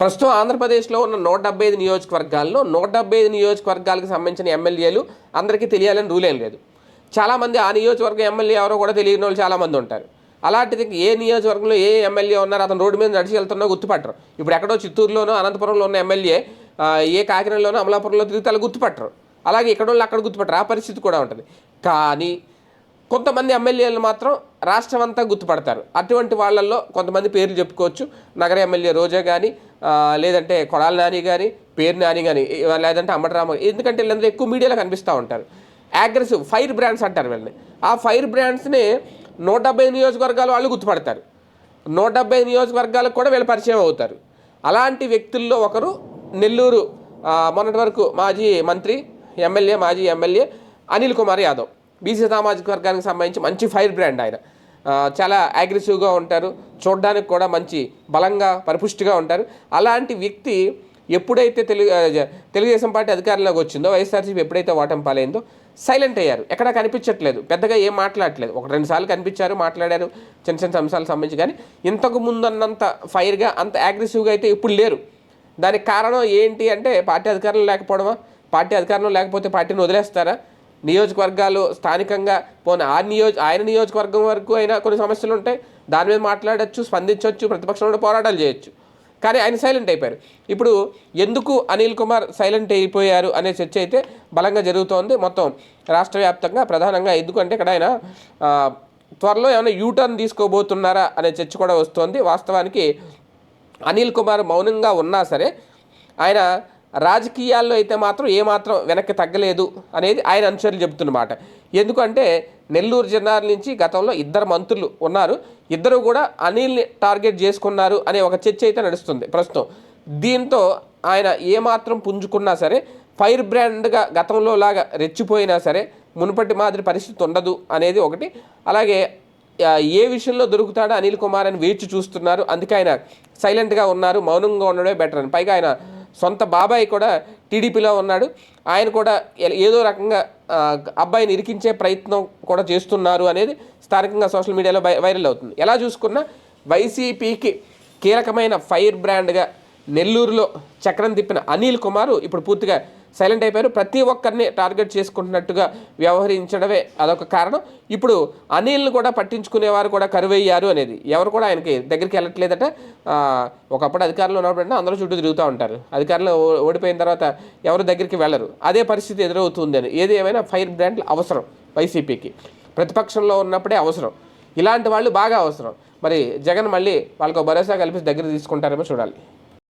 ప్రస్తుతం ఆంధ్రప్రదేశ్లో ఉన్న నూట డెబ్బై ఐదు నియోజకవర్గాల్లో నూట డెబ్బై ఐదు నియోజకవర్గాలకు సంబంధించిన ఎమ్మెల్యేలు అందరికీ తెలియాలని రూల్ ఏం లేదు. చాలామంది ఆ నియోజకవర్గం ఎమ్మెల్యే ఎవరో కూడా తెలియని వాళ్ళు చాలామంది ఉంటారు. అలాంటిది ఏ నియోజకవర్గంలో ఏ ఎమ్మెల్యే ఉన్నారు అతను రోడ్డు మీద నడిచి వెళ్తున్నా గుర్తుపట్టరు. ఇప్పుడు ఎక్కడో చిత్తూరులోనో అనంతపురంలో ఉన్న ఎమ్మెల్యే ఏ కాకినాడలోనో అమలాపురంలో తిరిగితే అలా గుర్తుపట్టరు. అలాగే ఇక్కడ వాళ్ళు అక్కడ గుర్తుపట్టరు. ఆ పరిస్థితి కూడా ఉంటుంది. కానీ కొంతమంది ఎమ్మెల్యేలు మాత్రం రాష్ట్రం అంతా గుర్తుపడతారు. అటువంటి వాళ్ళల్లో కొంతమంది పేర్లు చెప్పుకోవచ్చు. నగర ఎమ్మెల్యే రోజా కానీ లేదంటే కొడాల నాని కానీ పేరు నాని కానీ లేదంటే అమ్మటరామ ఎందుకంటే వీళ్ళందరూ ఎక్కువ మీడియాలో కనిపిస్తూ ఉంటారు. అగ్రెసివ్ ఫైర్ బ్రాండ్స్ అంటారు వీళ్ళని. ఆ ఫైర్ బ్రాండ్స్ని నూట డెబ్బై నియోజకవర్గాల వాళ్ళు గుర్తుపడతారు. నూట డెబ్బై నియోజకవర్గాలకు కూడా వీళ్ళు పరిచయం అవుతారు. అలాంటి వ్యక్తుల్లో ఒకరు నెల్లూరు మొన్నటి వరకు మాజీ మంత్రి ఎమ్మెల్యే మాజీ ఎమ్మెల్యే అనిల్ కుమార్ యాదవ్. బీసీ సామాజిక వర్గానికి సంబంధించి మంచి ఫైర్ బ్రాండ్ ఆయన. చాలా అగ్రెసివ్గా ఉంటారు. చూడడానికి కూడా మంచి బలంగా పరిపుష్టిగా ఉంటారు. అలాంటి వ్యక్తి ఎప్పుడైతే తెలుగు తెలుగుదేశం పార్టీ అధికారంలోకి వచ్చిందో వైఎస్ఆర్సీపీ ఎప్పుడైతే ఓటమి పాలైందో సైలెంట్ అయ్యారు. ఎక్కడా కనిపించట్లేదు. పెద్దగా ఏం మాట్లాడట్లేదు. ఒక రెండు సార్లు కనిపించారు మాట్లాడారు చిన్న చిన్న అంశాలకు సంబంధించి. కానీ ఇంతకు ముందన్నంత ఫైర్గా అంత అగ్రెసివ్గా అయితే ఇప్పుడు లేరు. దానికి కారణం ఏంటి అంటే పార్టీ అధికారంలో లేకపోవడమా? పార్టీ అధికారంలో లేకపోతే పార్టీని వదిలేస్తారా? నియోజకవర్గాలు స్థానికంగా పోనీ ఆ నియోజ ఆయన నియోజకవర్గం వరకు అయినా కొన్ని సమస్యలు ఉంటాయి దాని మీద మాట్లాడచ్చు స్పందించవచ్చు ప్రతిపక్షంలో పోరాటాలు చేయొచ్చు. కానీ ఆయన సైలెంట్ అయిపోయారు. ఇప్పుడు ఎందుకు అనిల్ కుమార్ సైలెంట్ అయిపోయారు అనే చర్చ అయితే బలంగా జరుగుతోంది. మొత్తం రాష్ట్ర వ్యాప్తంగా ప్రధానంగా ఎందుకంటే ఇక్కడ ఆయన త్వరలో ఏమైనా యూటర్న్ తీసుకోబోతున్నారా అనే చర్చ కూడా వస్తోంది. వాస్తవానికి అనిల్ కుమార్ మౌనంగా ఉన్నా సరే ఆయన రాజకీయాల్లో అయితే మాత్రం ఏమాత్రం వెనక్కి తగ్గలేదు అనేది ఆయన అనుచరులు చెబుతున్నమాట. ఎందుకంటే నెల్లూరు జిల్లా నుంచి గతంలో ఇద్దరు మంత్రులు ఉన్నారు. ఇద్దరు కూడా అనిల్ని టార్గెట్ చేసుకున్నారు అనే ఒక చర్చ అయితే నడుస్తుంది ప్రస్తుతం. దీంతో ఆయన ఏమాత్రం పుంజుకున్నా సరే ఫైర్ బ్రాండ్గా గతంలో లాగా రెచ్చిపోయినా సరే మునుపటి మాదిరి పరిస్థితి ఉండదు అనేది ఒకటి. అలాగే ఏ విషయంలో దొరుకుతాడో అనిల్ కుమార్ అని వేచి చూస్తున్నారు. అందుకే ఆయన సైలెంట్గా ఉన్నారు మౌనంగా ఉండడమే బెటర్ అని. పైగా ఆయన సొంత బాబాయ్ కూడా టీడీపీలో ఉన్నాడు. ఆయన కూడా ఏదో రకంగా అబ్బాయిని ఇరికించే ప్రయత్నం కూడా చేస్తున్నారు అనేది స్థానికంగా సోషల్ మీడియాలో వై- వైరల్ అవుతుంది. ఎలా చూసుకున్నా వైసీపీకి కీలకమైన ఫైర్ బ్రాండ్గా నెల్లూరులో చక్రం తిప్పిన అనిల్ కుమారు ఇప్పుడు పూర్తిగా సైలెంట్ అయిపోయారు. ప్రతి ఒక్కరిని టార్గెట్ చేసుకుంటున్నట్టుగా వ్యవహరించడమే అదొక కారణం. ఇప్పుడు అనిల్ని కూడా పట్టించుకునేవారు కూడా కరువయ్యారు అనేది. ఎవరు కూడా ఆయనకి దగ్గరికి వెళ్ళట్లేదట. ఒకప్పుడు అధికారంలో ఉన్నప్పుడు అందరూ చుట్టూ తిరుగుతూ ఉంటారు. అధికారంలో ఓడిపోయిన తర్వాత ఎవరు దగ్గరికి వెళ్ళరు. అదే పరిస్థితి ఎదురవుతుంది అని. ఏది ఏమైనా ఫైర్ బ్రాండ్లు అవసరం వైసీపీకి. ప్రతిపక్షంలో ఉన్నప్పుడే అవసరం. ఇలాంటి వాళ్ళు బాగా అవసరం. మరి జగన్ మళ్ళీ వాళ్ళకు భరోసా కల్పించి దగ్గర తీసుకుంటారేమో చూడాలి.